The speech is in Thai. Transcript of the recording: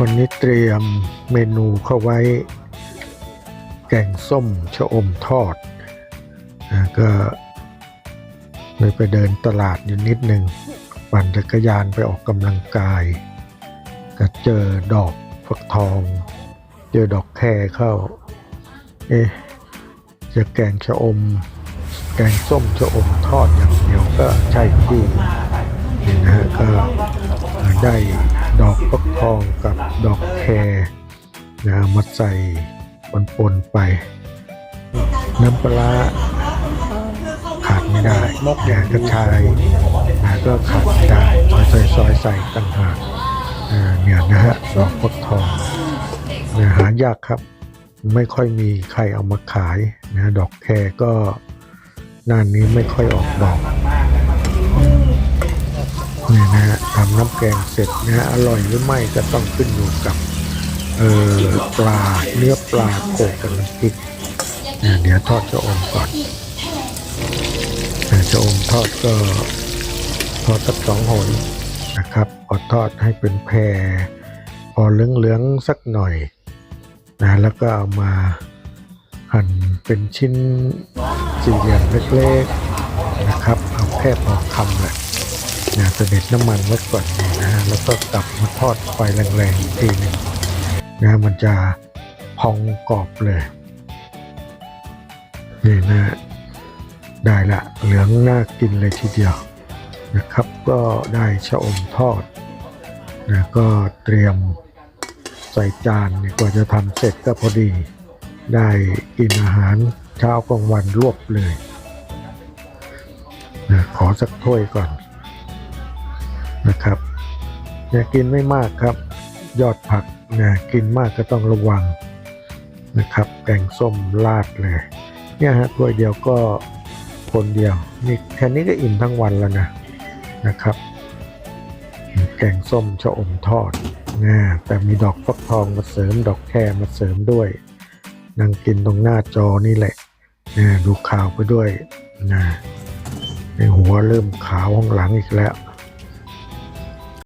วันนี้เตรียมเมนูเข้าไว้ แกงส้มชะอมทอดนะก็เลยไปเดินตลาดอยู่นิดหนึ่งปั่นจักรยานไปออกกำลังกาย ก็เจอดอกฟักทอง เจอดอกแครเข้า เอ๊ะจะแกงชะอม แกงส้มชะอมทอดอย่างเดียวก็ใช่ที่นี่นะฮะก็ได้ ดอกฟักทองกับดอกแครนะมาใส่ปนๆไป น้ำปลาร้าขาดไม่ได้มกแดงกระชายนะก็ขาดไม่ได้ซอยซอยๆใส่ต่างหากอ่าเนี่ยนะฮะดอกฟักทองนะหายากครับ ไม่ค่อยมีใครเอามาขายนะดอกแครก็หน้านี้ไม่ค่อยออกดอก นี่นะฮะทำน้ำแกงเสร็จนะฮะอร่อยหรือไม่ก็ต้องขึ้นอยู่กับเออปลาเนื้อปลาโขลกกับน้ำพริกนะเดี๋ยวทอดชะอมก่อนนะชะอมทอดก็ทอดสักสองหนนะครับพอทอดให้เป็นแพรพอเหลืองๆสักหน่อยนะแล้วก็เอามาหั่นเป็นชิ้นสี่เหลี่ยมเล็กๆนะครับ เอาแค่พอคำแหละ นะเสด็จน้ำมันไว้ก่อนนะฮะแล้วก็กลับมาทอดไฟแรงๆอีกทีหนึ่งนะมันจะพองกรอบเลยนี่นะได้ละเหลืองน่ากินเลยทีเดียวนะครับ ก็ได้ชะอมทอดนะก็เตรียมใส่จานเนี่ยกว่าจะทำเสร็จก็พอดี ได้กินอาหารเช้ากลางวันรวบเลยนะขอสักถ้วยก่อน นะครับอย่ากินไม่มากครับ ยอดผักนะกินมากก็ต้องระวังนะครับแกงส้มลาดเลย เนี่ยฮะถ้วยเดียวก็คนเดียวนี่แค่นี้ก็อิ่มทั้งวันแล้วนะนะครับ แกงส้มชะอมทอดนะแต่มีดอกฟักทองมาเสริมดอกแครมาเสริมด้วยนั่งกินตรงหน้าจอนี่แหละนะดูข่าวไปด้วยนะในหัวเริ่มขาวข้างหลังอีกแล้ว